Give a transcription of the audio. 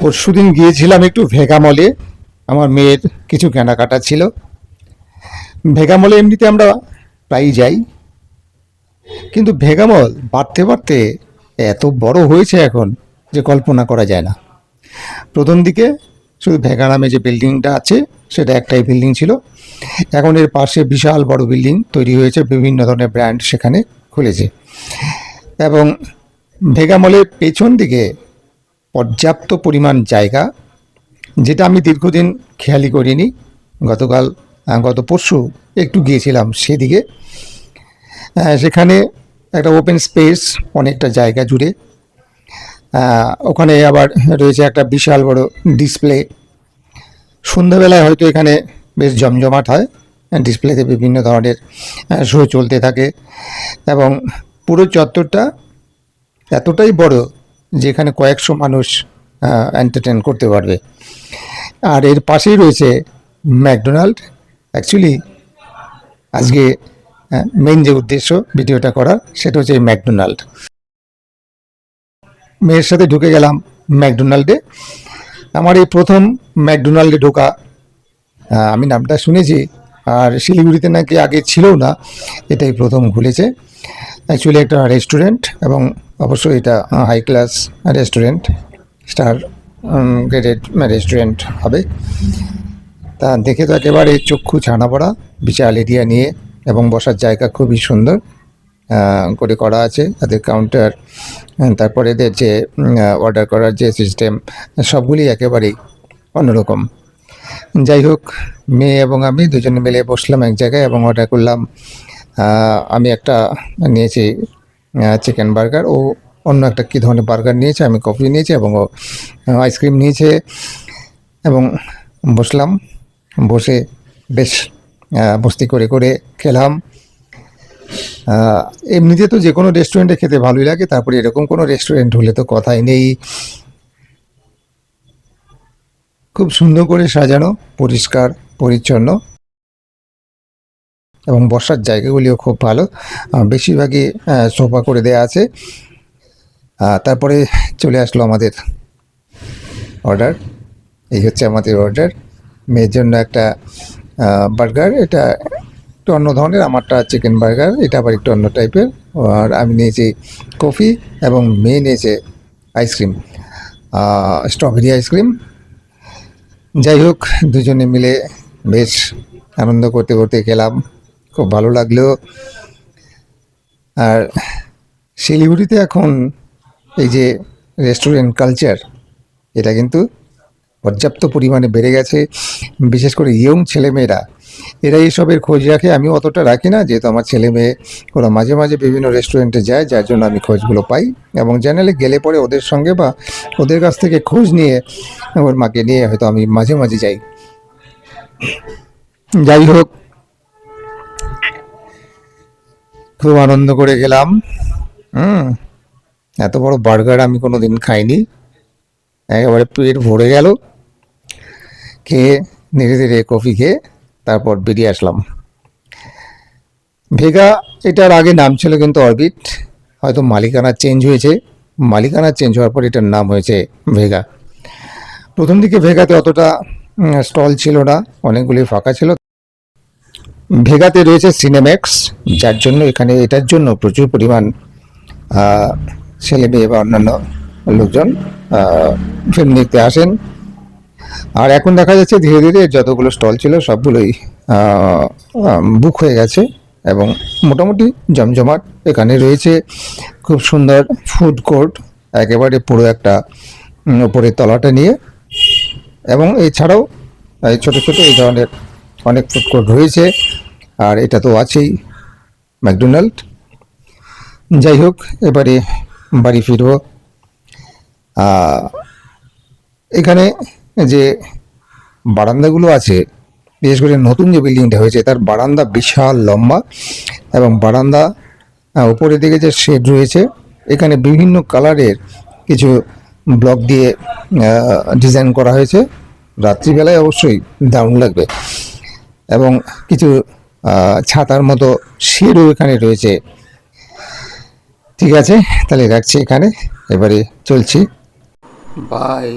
পরশুদিন গিয়েছিলাম একটু ভেগামলে আমার মেয়ের কিছু কেনাকাটা ছিল। ভেগামলে এমনিতে আমরা প্রায়ই যাই। কিন্তু ভেগামল বাড়তে বাড়তে এত বড় হয়েছে এখন যে কল্পনা করা যায় না। প্রথম দিকে শুধু ভেগা নামে যে বিল্ডিংটা আছে, সেটা একটাই বিল্ডিং ছিল। এখন এর পাশে বিশাল বড় বিল্ডিং তৈরি হয়েছে, বিভিন্ন ধরনের ব্র্যান্ড সেখানে খুলেছে। এবং ভেগামলের পেছন দিকে পর্যাপ্ত পরিমাণ জায়গা, যেটা আমি দীর্ঘদিন খেয়ালি করিনি। গতকাল গত পরশু একটু গিয়েছিলাম সেদিকে। সেখানে একটা ওপেন স্পেস অনেকটা জায়গা জুড়ে। ওখানে আবার রয়েছে একটা বিশাল বড় ডিসপ্লে সন্ধ্যাবেলায় হয়তো এখানে বেশ জমজমাট হয়। ডিসপ্লেতে বিভিন্ন ধরনের শো চলতে থাকে। এবং পুরো চত্বরটা এতটাই বড় যেখানে কয়েকশো মানুষ এন্টারটেন করতে পারবে। আর এর পাশেই রয়েছে ম্যাকডোনাল্ড। অ্যাকচুয়ালি আজকে মেন যে উদ্দেশ্য ভিডিওটা করা সেটা হচ্ছে ম্যাকডোনাল্ড। মেয়ের সাথে ঢুকে গেলাম ম্যাকডোনাল্ডে। আমার এই প্রথম ম্যাকডোনাল্ডে ঢোকা আমি নামটা শুনেছি, আর শিলিগুড়িতে নাকি আগে ছিল না, এটাই প্রথম খুলেছে অ্যাকচুয়ালি একটা রেস্টুরেন্ট এবং অবশ্যই এটা high class restaurant star graded restaurant হবে। তা দেখে তো একেবারে চক্ষু ছানা পড়া, বিশাল এরিয়া নিয়ে এবং বসার জায়গা খুবই সুন্দর। করে করা আছে তাদের কাউন্টার তারপরে এদের যে অর্ডার করার যে সিস্টেম সবগুলি একেবারেই অন্যরকম। যাই হোক, মেয়ে এবং আমি দুজনে মিলে বসলাম এক জায়গায় এবং অর্ডার করলাম। আমি একটা নিয়েছি চিকেন বার্গার ও অন্য একটা কী ধরনের বার্গার নিয়েছে, আমি কফি নিয়েছি এবং ও আইসক্রিম নিয়েছে এবং বসলাম। বসে বেশ মস্তি করে করে খেলাম। এমনিতে তো যে কোনো রেস্টুরেন্টে খেতে ভালোই লাগে, তারপরে এরকম কোনো রেস্টুরেন্ট হলে তো কথাই নেই। খুব সুন্দর করে সাজানো, পরিষ্কার, পরিচ্ছন্ন। এবং বসার জায়গাগুলিও খুব ভালো। বেশিরভাগই সোফা করে দেয়া আছে। তারপরে চলে আসলো আমাদের অর্ডার এই হচ্ছে আমাদের অর্ডার মেয়ের জন্য একটা বার্গার এটা একটু অন্য ধরনের, আমারটা চিকেন বার্গার এটা আবার একটু অন্য টাইপের আর আমি নিয়েছি কফি এবং মেয়ে নিয়েছে আইসক্রিম স্ট্রবেরি আইসক্রিম যাই হোক, দুজনে মিলে বেশ আনন্দ করতে করতে গেলাম খুব ভালো লাগল আর শিলিগুড়িতে এখন এই যে রেস্টুরেন্ট কালচার এটা কিন্তু পর্যাপ্ত পরিমাণে বেড়ে গেছে। বিশেষ করে ইয়ং ছেলেমেয়েরা, এরা এইসবের খোঁজ রাখে। আমি অতটা রাখি না, যেহেতু আমার ছেলে মেয়ে ওরা মাঝে মাঝে বিভিন্ন রেস্টুরেন্টে যায়, যার জন্য আমি খোঁজগুলো পাই এবং চ্যানেলে গেলে পরে ওদের সঙ্গে বা ওদের কাছ থেকে খোঁজ নিয়ে ওর মাকে নিয়ে হয়তো আমি মাঝে মাঝে যাই। যাই হোক খুব আনন্দ করে গেলাম হুম, এত বড় বার্গার আমি কোনো দিন খাইনি। একেবারে পেট ভরে গেল। খেয়ে ধীরে ধীরে কফি খেয়ে তারপর বেরিয়ে আসলাম। ভেগা, এটার আগে নাম ছিল কিন্তু অরবিট। হয়তো মালিকানা চেঞ্জ হয়েছে। মালিকানা চেঞ্জ হওয়ার পর এটার নাম হয়েছে ভেগা। প্রথম দিকে ভেগাতে অতটা স্টল ছিল না। অনেকগুলি ফাঁকা ছিল। ভেগাতে রয়েছে সিনেম্যাক্স যার জন্য এখানে এটার জন্য প্রচুর পরিমাণ ছেলে মেয়ে বা অন্যান্য লোকজন ফিল্ম দেখতে আসেন। আর এখন দেখা যাচ্ছে ধীরে ধীরে যতগুলো স্টল ছিল সবগুলোই বুক হয়ে গেছে এবং মোটামুটি জমজমাট এখানে রয়েছে। খুব সুন্দর ফুড কোর্ট একেবারে পুরো একটা উপরের তলাটা নিয়ে। এবং এছাড়াও ছোটো ছোটো এই ধরনের অনেক ফুড কোর্ট রয়েছে। আর এটা তো আছেই, ম্যাকডোনাল্ড। যাই হোক, এবারে বাড়ি ফিরবো। এখানে যে বারান্দাগুলো আছে, বিশেষ করে নতুন যে বিল্ডিংটা হয়েছে, তার বারান্দা বিশাল লম্বা এবং বারান্দা উপরের দিকে যে শেড রয়েছে, এখানে বিভিন্ন কালারের কিছু ব্লক দিয়ে ডিজাইন করা হয়েছে। রাত্রিবেলায় অবশ্যই দারুণ লাগবে। এবং কিছু ছাতার মতো শেডও এখানে রয়েছে। ঠিক আছে তাহলে রাখছি এখানে এবারে চলছি। বাই